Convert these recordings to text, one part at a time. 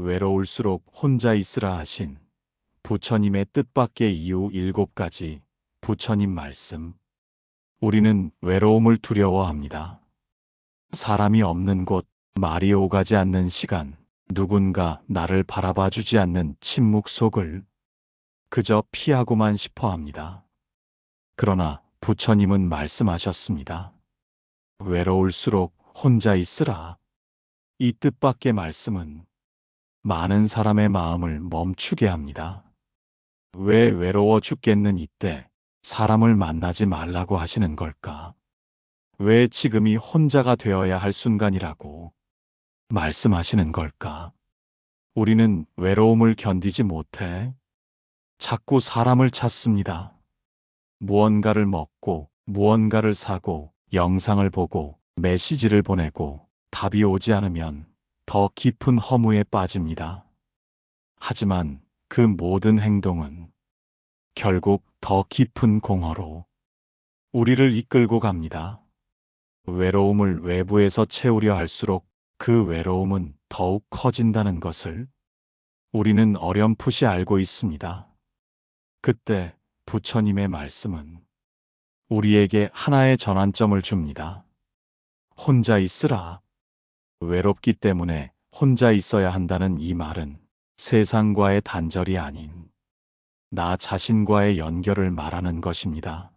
외로울수록 혼자 있으라 하신 부처님의 뜻밖의 이유 일곱 가지 부처님 말씀. 우리는 외로움을 두려워합니다. 사람이 없는 곳, 말이 오가지 않는 시간, 누군가 나를 바라봐 주지 않는 침묵 속을 그저 피하고만 싶어 합니다. 그러나 부처님은 말씀하셨습니다. 외로울수록 혼자 있으라. 이 뜻밖의 말씀은 많은 사람의 마음을 멈추게 합니다. 왜 외로워 죽겠는 이때 사람을 만나지 말라고 하시는 걸까? 왜 지금이 혼자가 되어야 할 순간이라고 말씀하시는 걸까? 우리는 외로움을 견디지 못해 자꾸 사람을 찾습니다. 무언가를 먹고, 무언가를 사고, 영상을 보고, 메시지를 보내고, 답이 오지 않으면 더 깊은 허무에 빠집니다. 하지만 그 모든 행동은 결국 더 깊은 공허로 우리를 이끌고 갑니다. 외로움을 외부에서 채우려 할수록 그 외로움은 더욱 커진다는 것을 우리는 어렴풋이 알고 있습니다. 그때 부처님의 말씀은 우리에게 하나의 전환점을 줍니다. 혼자 있으라. 외롭기 때문에 혼자 있어야 한다는 이 말은 세상과의 단절이 아닌 나 자신과의 연결을 말하는 것입니다.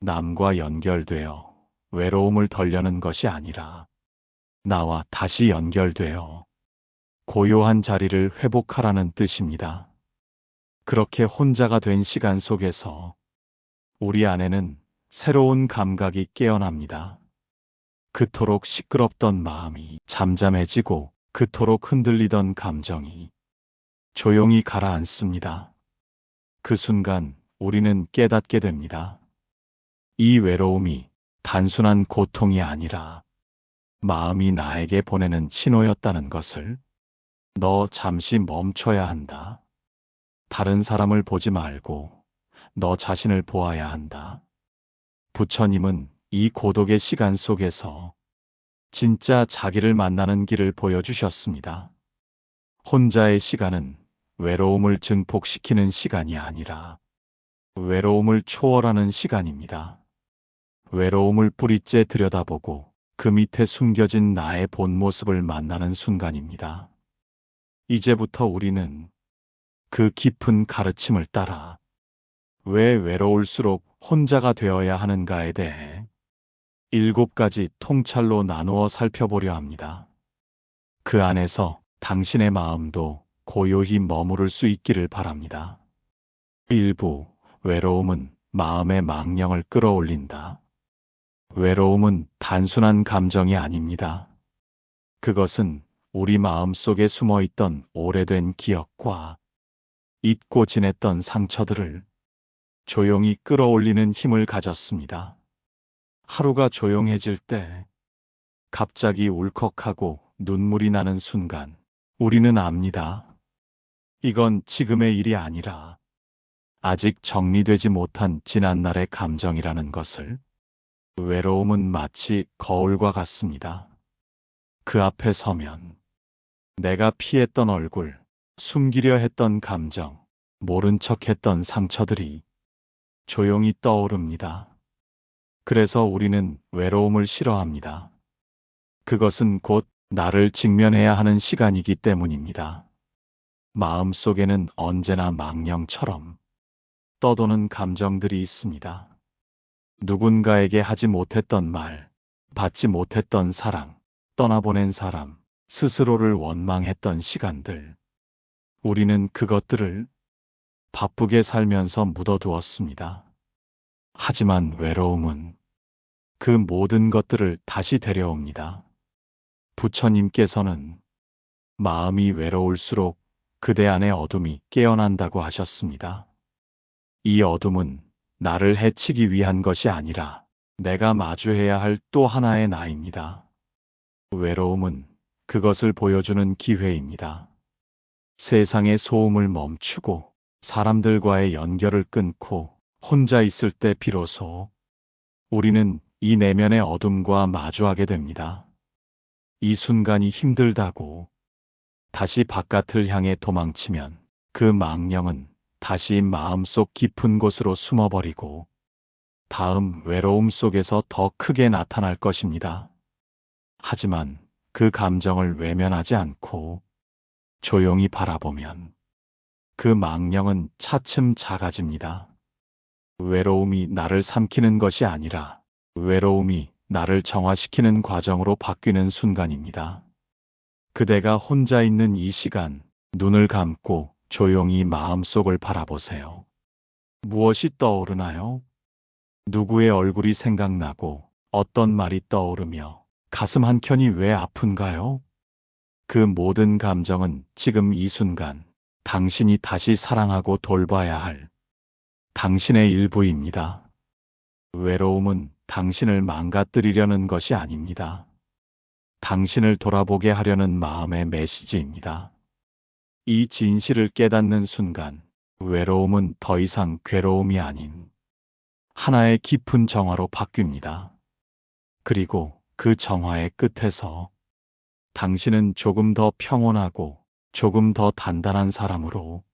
남과 연결되어 외로움을 덜려는 것이 아니라 나와 다시 연결되어 고요한 자리를 회복하라는 뜻입니다. 그렇게 혼자가 된 시간 속에서 우리 안에는 새로운 감각이 깨어납니다. 그토록 시끄럽던 마음이 잠잠해지고 그토록 흔들리던 감정이 조용히 가라앉습니다. 그 순간 우리는 깨닫게 됩니다. 이 외로움이 단순한 고통이 아니라 마음이 나에게 보내는 신호였다는 것을 너 잠시 멈춰야 한다. 다른 사람을 보지 말고 너 자신을 보아야 한다. 부처님은 이 고독의 시간 속에서 진짜 자기를 만나는 길을 보여주셨습니다. 혼자의 시간은 외로움을 증폭시키는 시간이 아니라 외로움을 초월하는 시간입니다. 외로움을 뿌리째 들여다보고 그 밑에 숨겨진 나의 본 모습을 만나는 순간입니다. 이제부터 우리는 그 깊은 가르침을 따라 왜 외로울수록 혼자가 되어야 하는가에 대해 일곱 가지 통찰로 나누어 살펴보려 합니다. 그 안에서 당신의 마음도 고요히 머무를 수 있기를 바랍니다. 일부 외로움은 마음의 망령을 끌어올린다. 외로움은 단순한 감정이 아닙니다. 그것은 우리 마음 속에 숨어 있던 오래된 기억과 잊고 지냈던 상처들을 조용히 끌어올리는 힘을 가졌습니다. 하루가 조용해질 때 갑자기 울컥하고 눈물이 나는 순간 우리는 압니다. 이건 지금의 일이 아니라 아직 정리되지 못한 지난날의 감정이라는 것을 외로움은 마치 거울과 같습니다. 그 앞에 서면 내가 피했던 얼굴, 숨기려 했던 감정, 모른 척 했던 상처들이 조용히 떠오릅니다. 그래서 우리는 외로움을 싫어합니다. 그것은 곧 나를 직면해야 하는 시간이기 때문입니다. 마음 속에는 언제나 망령처럼 떠도는 감정들이 있습니다. 누군가에게 하지 못했던 말, 받지 못했던 사랑, 떠나보낸 사람, 스스로를 원망했던 시간들. 우리는 그것들을 바쁘게 살면서 묻어두었습니다. 하지만 외로움은 그 모든 것들을 다시 데려옵니다. 부처님께서는 마음이 외로울수록 그대 안의 어둠이 깨어난다고 하셨습니다. 이 어둠은 나를 해치기 위한 것이 아니라 내가 마주해야 할 또 하나의 나입니다. 외로움은 그것을 보여주는 기회입니다. 세상의 소음을 멈추고 사람들과의 연결을 끊고 혼자 있을 때 비로소 우리는 이 내면의 어둠과 마주하게 됩니다. 이 순간이 힘들다고 다시 바깥을 향해 도망치면 그 망령은 다시 마음속 깊은 곳으로 숨어버리고 다음 외로움 속에서 더 크게 나타날 것입니다. 하지만 그 감정을 외면하지 않고 조용히 바라보면 그 망령은 차츰 작아집니다. 외로움이 나를 삼키는 것이 아니라 외로움이 나를 정화시키는 과정으로 바뀌는 순간입니다. 그대가 혼자 있는 이 시간, 눈을 감고 조용히 마음속을 바라보세요. 무엇이 떠오르나요? 누구의 얼굴이 생각나고 어떤 말이 떠오르며 가슴 한켠이 왜 아픈가요? 그 모든 감정은 지금 이 순간 당신이 다시 사랑하고 돌봐야 할 당신의 일부입니다. 외로움은 당신을 망가뜨리려는 것이 아닙니다. 당신을 돌아보게 하려는 마음의 메시지입니다. 이 진실을 깨닫는 순간 외로움은 더 이상 괴로움이 아닌 하나의 깊은 정화로 바뀝니다. 그리고 그 정화의 끝에서 당신은 조금 더 평온하고 조금 더 단단한 사람으로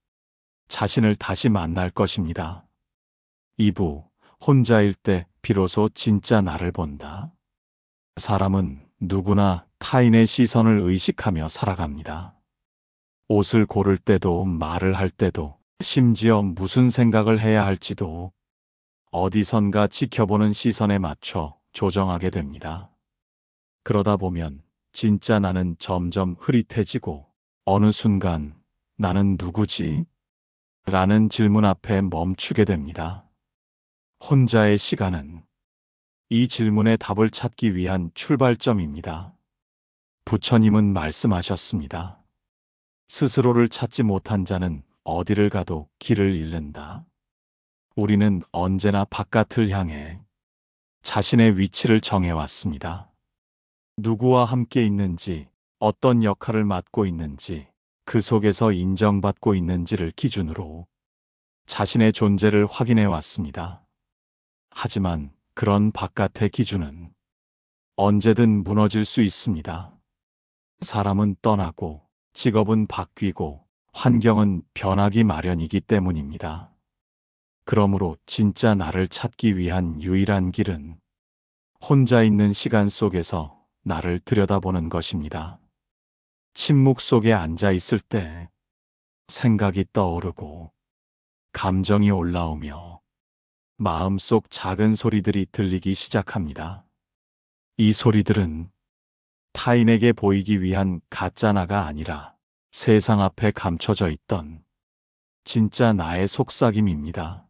자신을 다시 만날 것입니다. 2부 혼자일 때 비로소 진짜 나를 본다. 사람은 누구나 타인의 시선을 의식하며 살아갑니다. 옷을 고를 때도 말을 할 때도 심지어 무슨 생각을 해야 할지도 어디선가 지켜보는 시선에 맞춰 조정하게 됩니다. 그러다 보면 진짜 나는 점점 흐릿해지고 어느 순간 나는 누구지? 라는 질문 앞에 멈추게 됩니다. 혼자의 시간은 이 질문에 답을 찾기 위한 출발점입니다. 부처님은 말씀하셨습니다. 스스로를 찾지 못한 자는 어디를 가도 길을 잃는다. 우리는 언제나 바깥을 향해 자신의 위치를 정해왔습니다. 누구와 함께 있는지, 어떤 역할을 맡고 있는지, 그 속에서 인정받고 있는지를 기준으로 자신의 존재를 확인해 왔습니다. 하지만 그런 바깥의 기준은 언제든 무너질 수 있습니다. 사람은 떠나고 직업은 바뀌고 환경은 변하기 마련이기 때문입니다. 그러므로 진짜 나를 찾기 위한 유일한 길은 혼자 있는 시간 속에서 나를 들여다보는 것입니다. 침묵 속에 앉아 있을 때 생각이 떠오르고 감정이 올라오며 마음속 작은 소리들이 들리기 시작합니다. 이 소리들은 타인에게 보이기 위한 가짜 나가 아니라 세상 앞에 감춰져 있던 진짜 나의 속삭임입니다.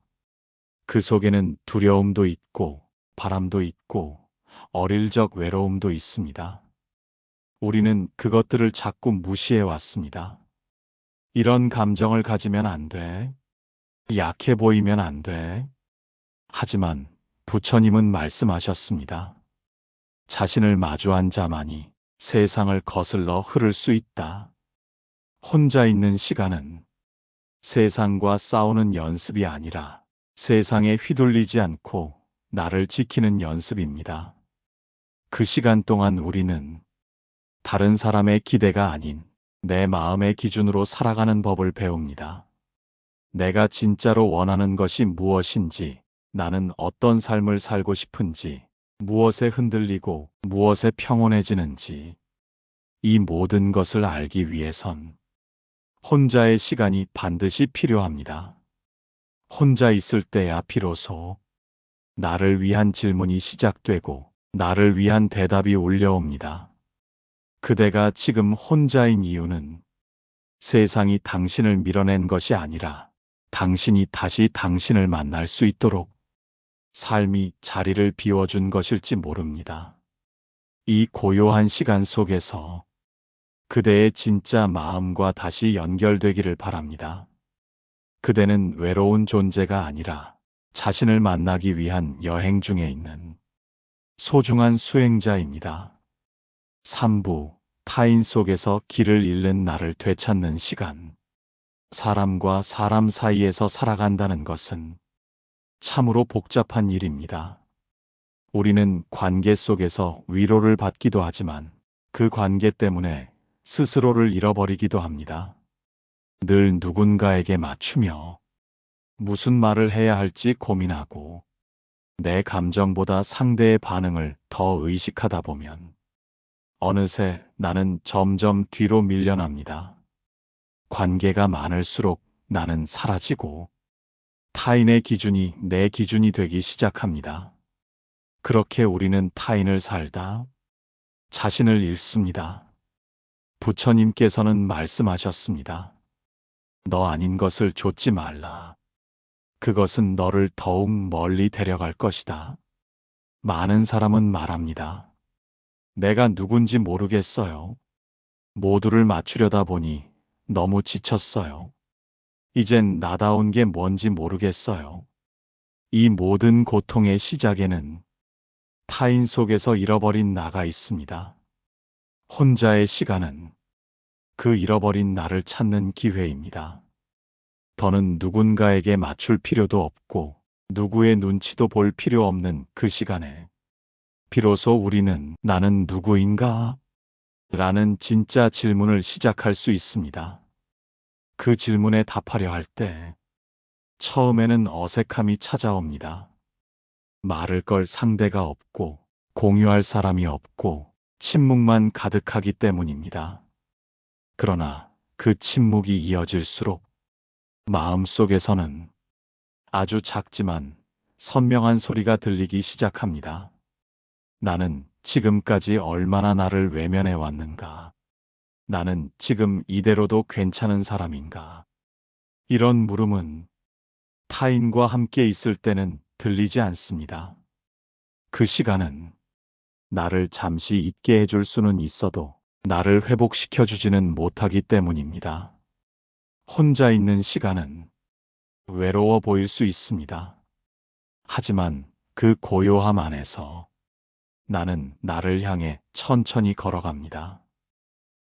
그 속에는 두려움도 있고 바람도 있고 어릴 적 외로움도 있습니다. 우리는 그것들을 자꾸 무시해 왔습니다. 이런 감정을 가지면 안 돼. 약해 보이면 안 돼. 하지만 부처님은 말씀하셨습니다. 자신을 마주한 자만이 세상을 거슬러 흐를 수 있다. 혼자 있는 시간은 세상과 싸우는 연습이 아니라 세상에 휘둘리지 않고 나를 지키는 연습입니다. 그 시간 동안 우리는 다른 사람의 기대가 아닌 내 마음의 기준으로 살아가는 법을 배웁니다. 내가 진짜로 원하는 것이 무엇인지, 나는 어떤 삶을 살고 싶은지, 무엇에 흔들리고 무엇에 평온해지는지, 이 모든 것을 알기 위해선 혼자의 시간이 반드시 필요합니다. 혼자 있을 때야 비로소 나를 위한 질문이 시작되고 나를 위한 대답이 울려옵니다. 그대가 지금 혼자인 이유는 세상이 당신을 밀어낸 것이 아니라 당신이 다시 당신을 만날 수 있도록 삶이 자리를 비워준 것일지 모릅니다. 이 고요한 시간 속에서 그대의 진짜 마음과 다시 연결되기를 바랍니다. 그대는 외로운 존재가 아니라 자신을 만나기 위한 여행 중에 있는 소중한 수행자입니다. 3부 타인 속에서 길을 잃는 나를 되찾는 시간. 사람과 사람 사이에서 살아간다는 것은 참으로 복잡한 일입니다. 우리는 관계 속에서 위로를 받기도 하지만 그 관계 때문에 스스로를 잃어버리기도 합니다. 늘 누군가에게 맞추며 무슨 말을 해야 할지 고민하고 내 감정보다 상대의 반응을 더 의식하다 보면 어느새 나는 점점 뒤로 밀려납니다. 관계가 많을수록 나는 사라지고 타인의 기준이 내 기준이 되기 시작합니다. 그렇게 우리는 타인을 살다 자신을 잃습니다. 부처님께서는 말씀하셨습니다. 너 아닌 것을 좇지 말라. 그것은 너를 더욱 멀리 데려갈 것이다. 많은 사람은 말합니다. 내가 누군지 모르겠어요. 모두를 맞추려다 보니 너무 지쳤어요. 이젠 나다운 게 뭔지 모르겠어요. 이 모든 고통의 시작에는 타인 속에서 잃어버린 나가 있습니다. 혼자의 시간은 그 잃어버린 나를 찾는 기회입니다. 더는 누군가에게 맞출 필요도 없고 누구의 눈치도 볼 필요 없는 그 시간에 비로소 우리는 나는 누구인가? 라는 진짜 질문을 시작할 수 있습니다. 그 질문에 답하려 할 때 처음에는 어색함이 찾아옵니다. 말을 걸 상대가 없고 공유할 사람이 없고 침묵만 가득하기 때문입니다. 그러나 그 침묵이 이어질수록 마음속에서는 아주 작지만 선명한 소리가 들리기 시작합니다. 나는 지금까지 얼마나 나를 외면해 왔는가? 나는 지금 이대로도 괜찮은 사람인가? 이런 물음은 타인과 함께 있을 때는 들리지 않습니다. 그 시간은 나를 잠시 잊게 해줄 수는 있어도 나를 회복시켜 주지는 못하기 때문입니다. 혼자 있는 시간은 외로워 보일 수 있습니다. 하지만 그 고요함 안에서 나는 나를 향해 천천히 걸어갑니다.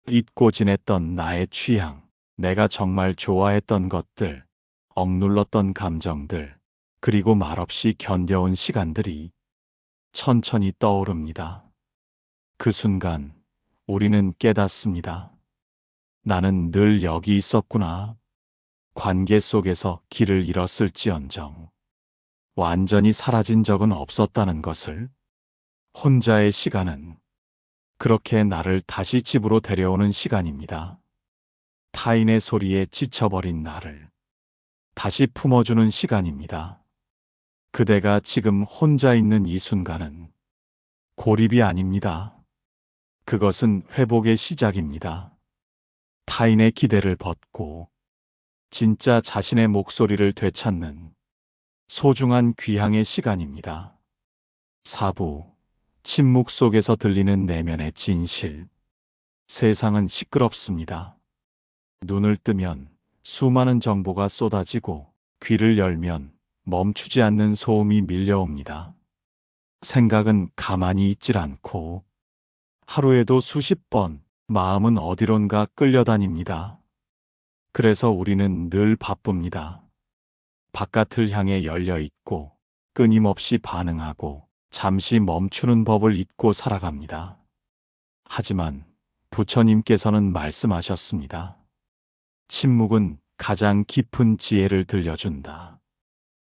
잊고 지냈던 나의 취향, 내가 정말 좋아했던 것들, 억눌렀던 감정들, 그리고 말없이 견뎌온 시간들이 천천히 떠오릅니다. 그 순간 우리는 깨닫습니다. 나는 늘 여기 있었구나. 관계 속에서 길을 잃었을지언정 완전히 사라진 적은 없었다는 것을 혼자의 시간은 그렇게 나를 다시 집으로 데려오는 시간입니다. 타인의 소리에 지쳐버린 나를 다시 품어주는 시간입니다. 그대가 지금 혼자 있는 이 순간은 고립이 아닙니다. 그것은 회복의 시작입니다. 타인의 기대를 벗고 진짜 자신의 목소리를 되찾는 소중한 귀향의 시간입니다. 사부 침묵 속에서 들리는 내면의 진실. 세상은 시끄럽습니다. 눈을 뜨면 수많은 정보가 쏟아지고 귀를 열면 멈추지 않는 소음이 밀려옵니다. 생각은 가만히 있질 않고 하루에도 수십 번 마음은 어디론가 끌려다닙니다. 그래서 우리는 늘 바쁩니다. 바깥을 향해 열려 있고 끊임없이 반응하고 잠시 멈추는 법을 잊고 살아갑니다. 하지만 부처님께서는 말씀하셨습니다. 침묵은 가장 깊은 지혜를 들려준다.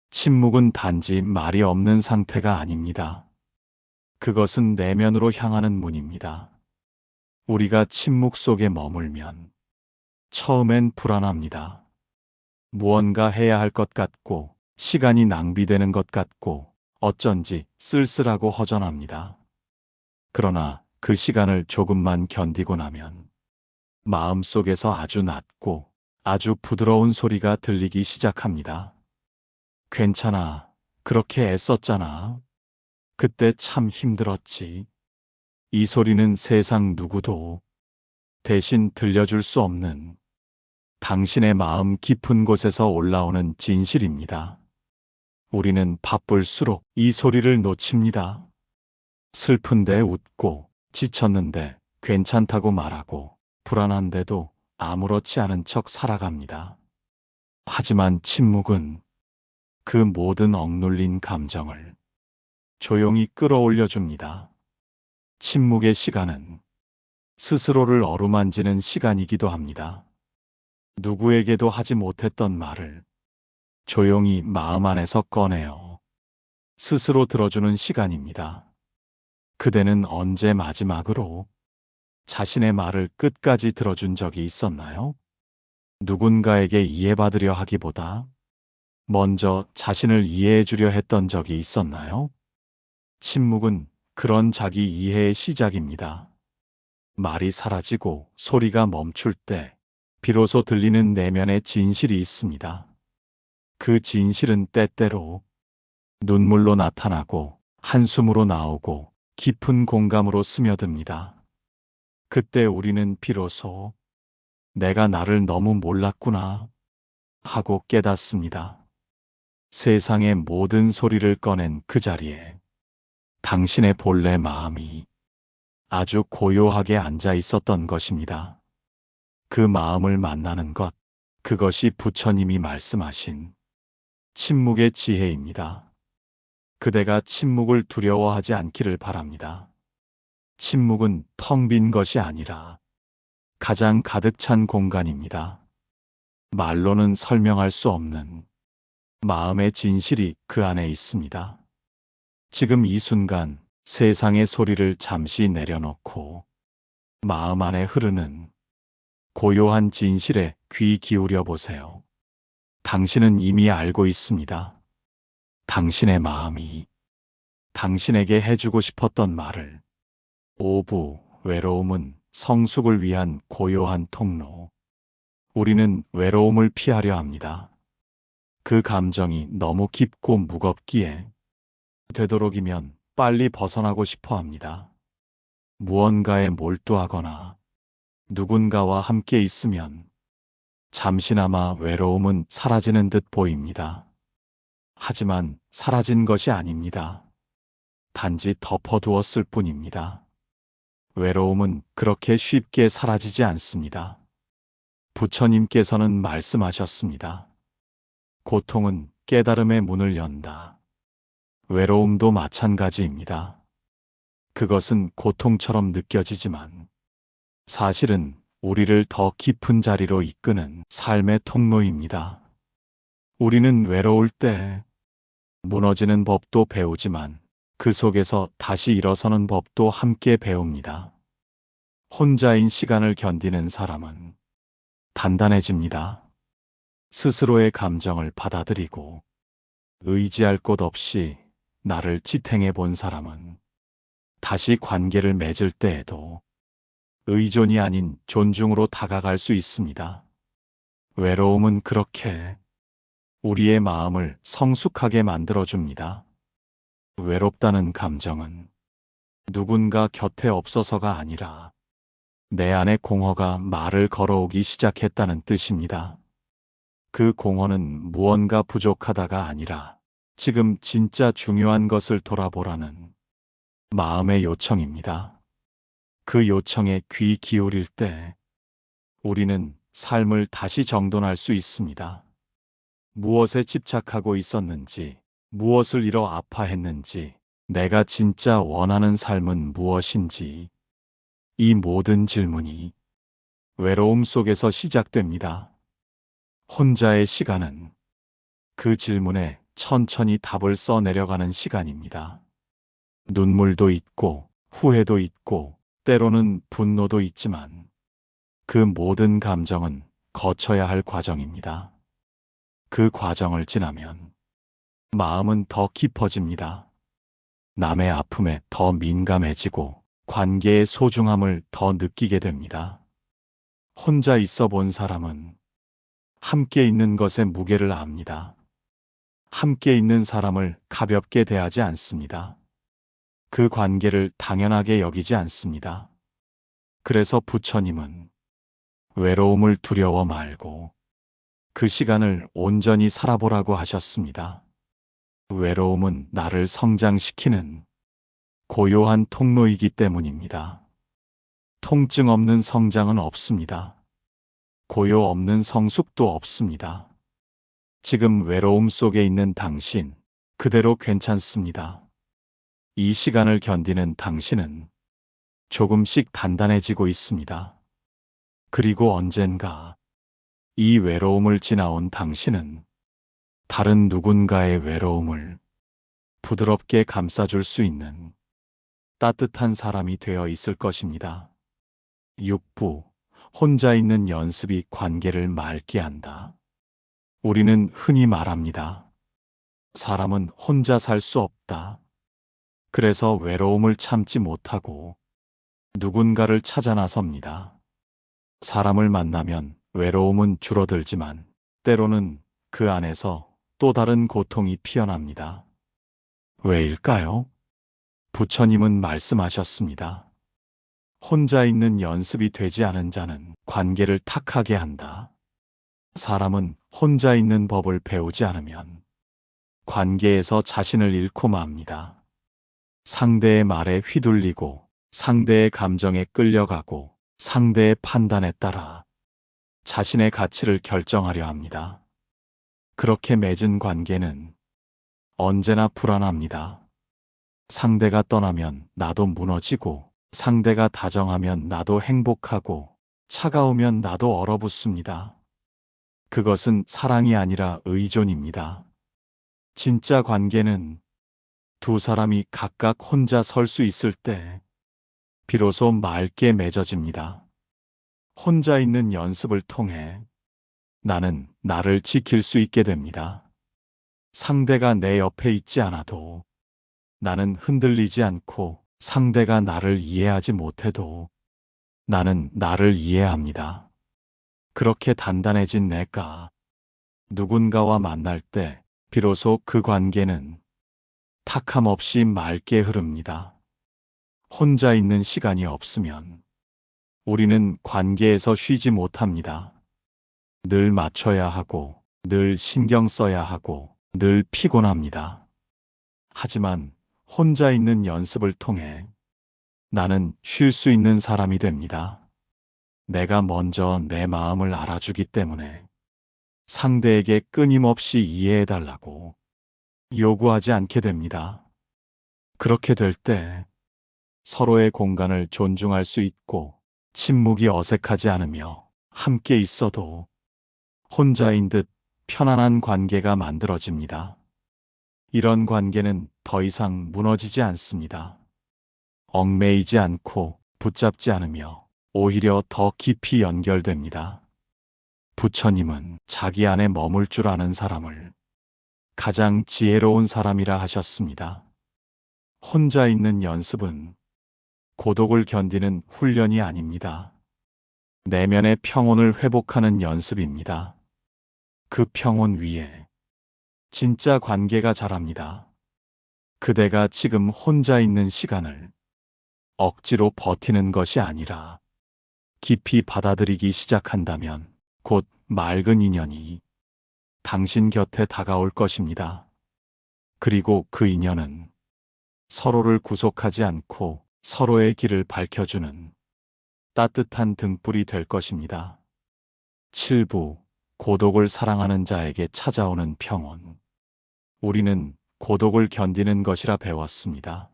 침묵은 단지 말이 없는 상태가 아닙니다. 그것은 내면으로 향하는 문입니다. 우리가 침묵 속에 머물면 처음엔 불안합니다. 무언가 해야 할 것 같고 시간이 낭비되는 것 같고 어쩐지 쓸쓸하고 허전합니다. 그러나 그 시간을 조금만 견디고 나면 마음 속에서 아주 낮고 아주 부드러운 소리가 들리기 시작합니다. 괜찮아. 그렇게 애썼잖아. 그때 참 힘들었지. 이 소리는 세상 누구도 대신 들려줄 수 없는 당신의 마음 깊은 곳에서 올라오는 진실입니다. 우리는 바쁠수록 이 소리를 놓칩니다. 슬픈데 웃고, 지쳤는데 괜찮다고 말하고, 불안한데도 아무렇지 않은 척 살아갑니다. 하지만 침묵은 그 모든 억눌린 감정을 조용히 끌어올려 줍니다. 침묵의 시간은 스스로를 어루만지는 시간이기도 합니다. 누구에게도 하지 못했던 말을 조용히 마음 안에서 꺼내어 스스로 들어주는 시간입니다. 그대는 언제 마지막으로 자신의 말을 끝까지 들어준 적이 있었나요? 누군가에게 이해받으려 하기보다 먼저 자신을 이해해 주려 했던 적이 있었나요? 침묵은 그런 자기 이해의 시작입니다. 말이 사라지고 소리가 멈출 때 비로소 들리는 내면의 진실이 있습니다. 그 진실은 때때로 눈물로 나타나고 한숨으로 나오고 깊은 공감으로 스며듭니다. 그때 우리는 비로소 내가 나를 너무 몰랐구나 하고 깨닫습니다. 세상의 모든 소리를 꺼낸 그 자리에 당신의 본래 마음이 아주 고요하게 앉아 있었던 것입니다. 그 마음을 만나는 것, 그것이 부처님이 말씀하신 침묵의 지혜입니다. 그대가 침묵을 두려워하지 않기를 바랍니다. 침묵은 텅 빈 것이 아니라 가장 가득 찬 공간입니다. 말로는 설명할 수 없는 마음의 진실이 그 안에 있습니다. 지금 이 순간 세상의 소리를 잠시 내려놓고 마음 안에 흐르는 고요한 진실에 귀 기울여 보세요. 당신은 이미 알고 있습니다. 당신의 마음이 당신에게 해주고 싶었던 말을 오부, 외로움은 성숙을 위한 고요한 통로. 우리는 외로움을 피하려 합니다. 그 감정이 너무 깊고 무겁기에 되도록이면 빨리 벗어나고 싶어 합니다. 무언가에 몰두하거나 누군가와 함께 있으면 잠시나마 외로움은 사라지는 듯 보입니다. 하지만 사라진 것이 아닙니다. 단지 덮어두었을 뿐입니다. 외로움은 그렇게 쉽게 사라지지 않습니다. 부처님께서는 말씀하셨습니다. 고통은 깨달음의 문을 연다. 외로움도 마찬가지입니다. 그것은 고통처럼 느껴지지만 사실은 우리를 더 깊은 자리로 이끄는 삶의 통로입니다. 우리는 외로울 때 무너지는 법도 배우지만 그 속에서 다시 일어서는 법도 함께 배웁니다. 혼자인 시간을 견디는 사람은 단단해집니다. 스스로의 감정을 받아들이고 의지할 곳 없이 나를 지탱해 본 사람은 다시 관계를 맺을 때에도 의존이 아닌 존중으로 다가갈 수 있습니다. 외로움은 그렇게 우리의 마음을 성숙하게 만들어줍니다. 외롭다는 감정은 누군가 곁에 없어서가 아니라 내 안의 공허가 말을 걸어오기 시작했다는 뜻입니다. 그 공허는 무언가 부족하다가 아니라 지금 진짜 중요한 것을 돌아보라는 마음의 요청입니다. 그 요청에 귀 기울일 때 우리는 삶을 다시 정돈할 수 있습니다. 무엇에 집착하고 있었는지, 무엇을 잃어 아파했는지, 내가 진짜 원하는 삶은 무엇인지, 이 모든 질문이 외로움 속에서 시작됩니다. 혼자의 시간은 그 질문에 천천히 답을 써 내려가는 시간입니다. 눈물도 있고, 후회도 있고, 때로는 분노도 있지만 그 모든 감정은 거쳐야 할 과정입니다. 그 과정을 지나면 마음은 더 깊어집니다. 남의 아픔에 더 민감해지고 관계의 소중함을 더 느끼게 됩니다. 혼자 있어 본 사람은 함께 있는 것의 무게를 압니다. 함께 있는 사람을 가볍게 대하지 않습니다. 그 관계를 당연하게 여기지 않습니다. 그래서 부처님은 외로움을 두려워 말고 그 시간을 온전히 살아보라고 하셨습니다. 외로움은 나를 성장시키는 고요한 통로이기 때문입니다. 통증 없는 성장은 없습니다. 고요 없는 성숙도 없습니다. 지금 외로움 속에 있는 당신, 그대로 괜찮습니다. 이 시간을 견디는 당신은 조금씩 단단해지고 있습니다. 그리고 언젠가 이 외로움을 지나온 당신은 다른 누군가의 외로움을 부드럽게 감싸줄 수 있는 따뜻한 사람이 되어 있을 것입니다. 6부 혼자 있는 연습이 관계를 맑게 한다. 우리는 흔히 말합니다. 사람은 혼자 살 수 없다. 그래서 외로움을 참지 못하고 누군가를 찾아 나섭니다. 사람을 만나면 외로움은 줄어들지만 때로는 그 안에서 또 다른 고통이 피어납니다. 왜일까요? 부처님은 말씀하셨습니다. 혼자 있는 연습이 되지 않은 자는 관계를 탁하게 한다. 사람은 혼자 있는 법을 배우지 않으면 관계에서 자신을 잃고 맙니다. 상대의 말에 휘둘리고 상대의 감정에 끌려가고 상대의 판단에 따라 자신의 가치를 결정하려 합니다. 그렇게 맺은 관계는 언제나 불안합니다. 상대가 떠나면 나도 무너지고 상대가 다정하면 나도 행복하고 차가우면 나도 얼어붙습니다. 그것은 사랑이 아니라 의존입니다. 진짜 관계는 두 사람이 각각 혼자 설 수 있을 때 비로소 맑게 맺어집니다. 혼자 있는 연습을 통해 나는 나를 지킬 수 있게 됩니다. 상대가 내 옆에 있지 않아도 나는 흔들리지 않고 상대가 나를 이해하지 못해도 나는 나를 이해합니다. 그렇게 단단해진 내가 누군가와 만날 때 비로소 그 관계는 탁함 없이 맑게 흐릅니다. 혼자 있는 시간이 없으면 우리는 관계에서 쉬지 못합니다. 늘 맞춰야 하고, 늘 신경 써야 하고, 늘 피곤합니다. 하지만 혼자 있는 연습을 통해 나는 쉴 수 있는 사람이 됩니다. 내가 먼저 내 마음을 알아주기 때문에 상대에게 끊임없이 이해해달라고 요구하지 않게 됩니다. 그렇게 될 때 서로의 공간을 존중할 수 있고 침묵이 어색하지 않으며 함께 있어도 혼자인 듯 편안한 관계가 만들어집니다. 이런 관계는 더 이상 무너지지 않습니다. 얽매이지 않고 붙잡지 않으며 오히려 더 깊이 연결됩니다. 부처님은 자기 안에 머물 줄 아는 사람을 가장 지혜로운 사람이라 하셨습니다. 혼자 있는 연습은 고독을 견디는 훈련이 아닙니다. 내면의 평온을 회복하는 연습입니다. 그 평온 위에 진짜 관계가 자랍니다. 그대가 지금 혼자 있는 시간을 억지로 버티는 것이 아니라 깊이 받아들이기 시작한다면 곧 맑은 인연이 당신 곁에 다가올 것입니다. 그리고 그 인연은 서로를 구속하지 않고 서로의 길을 밝혀주는 따뜻한 등불이 될 것입니다. 7부 고독을 사랑하는 자에게 찾아오는 평온. 우리는 고독을 견디는 것이라 배웠습니다.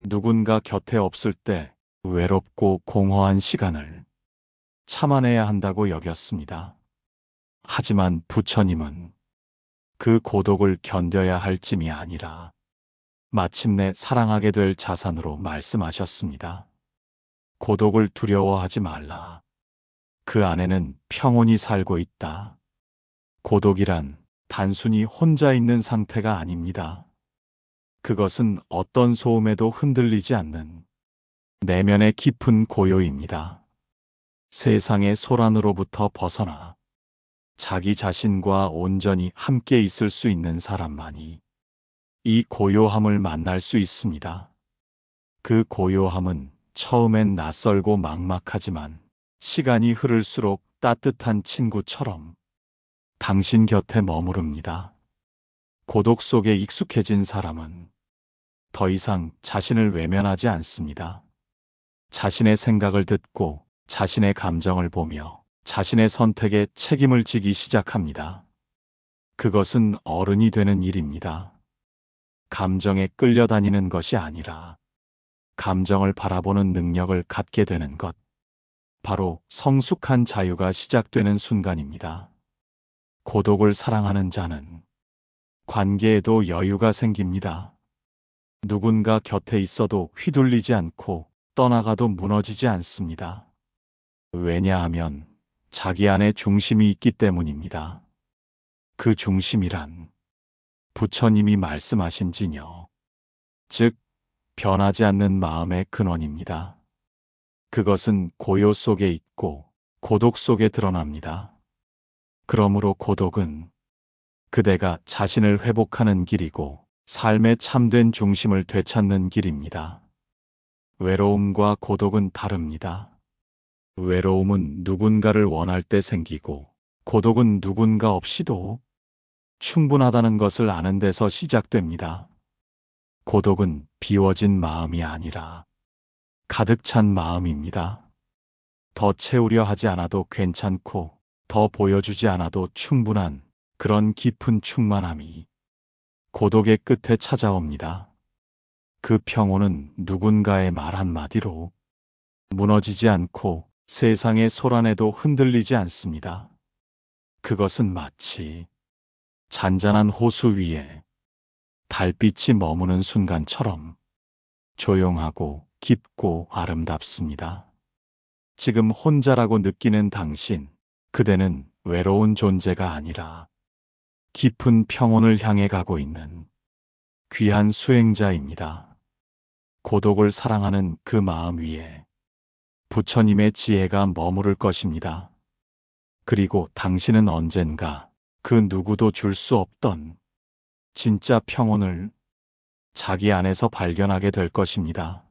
누군가 곁에 없을 때 외롭고 공허한 시간을 참아내야 한다고 여겼습니다. 하지만 부처님은 그 고독을 견뎌야 할 찜이 아니라 마침내 사랑하게 될 자산으로 말씀하셨습니다. 고독을 두려워하지 말라. 그 안에는 평온이 살고 있다. 고독이란 단순히 혼자 있는 상태가 아닙니다. 그것은 어떤 소음에도 흔들리지 않는 내면의 깊은 고요입니다. 세상의 소란으로부터 벗어나 자기 자신과 온전히 함께 있을 수 있는 사람만이 이 고요함을 만날 수 있습니다. 그 고요함은 처음엔 낯설고 막막하지만 시간이 흐를수록 따뜻한 친구처럼 당신 곁에 머무릅니다. 고독 속에 익숙해진 사람은 더 이상 자신을 외면하지 않습니다. 자신의 생각을 듣고 자신의 감정을 보며 자신의 선택에 책임을 지기 시작합니다. 그것은 어른이 되는 일입니다. 감정에 끌려다니는 것이 아니라 감정을 바라보는 능력을 갖게 되는 것. 바로 성숙한 자유가 시작되는 순간입니다. 고독을 사랑하는 자는 관계에도 여유가 생깁니다. 누군가 곁에 있어도 휘둘리지 않고 떠나가도 무너지지 않습니다. 왜냐하면 자기 안에 중심이 있기 때문입니다. 그 중심이란 부처님이 말씀하신 진여, 즉, 변하지 않는 마음의 근원입니다. 그것은 고요 속에 있고 고독 속에 드러납니다. 그러므로 고독은 그대가 자신을 회복하는 길이고 삶의 참된 중심을 되찾는 길입니다. 외로움과 고독은 다릅니다. 외로움은 누군가를 원할 때 생기고 고독은 누군가 없이도 충분하다는 것을 아는 데서 시작됩니다. 고독은 비워진 마음이 아니라 가득 찬 마음입니다. 더 채우려 하지 않아도 괜찮고 더 보여주지 않아도 충분한 그런 깊은 충만함이 고독의 끝에 찾아옵니다. 그 평온은 누군가의 말 한마디로 무너지지 않고 세상의 소란에도 흔들리지 않습니다. 그것은 마치 잔잔한 호수 위에 달빛이 머무는 순간처럼 조용하고 깊고 아름답습니다. 지금 혼자라고 느끼는 당신, 그대는 외로운 존재가 아니라 깊은 평온을 향해 가고 있는 귀한 수행자입니다. 고독을 사랑하는 그 마음 위에 부처님의 지혜가 머무를 것입니다. 그리고 당신은 언젠가 그 누구도 줄 수 없던 진짜 평온을 자기 안에서 발견하게 될 것입니다.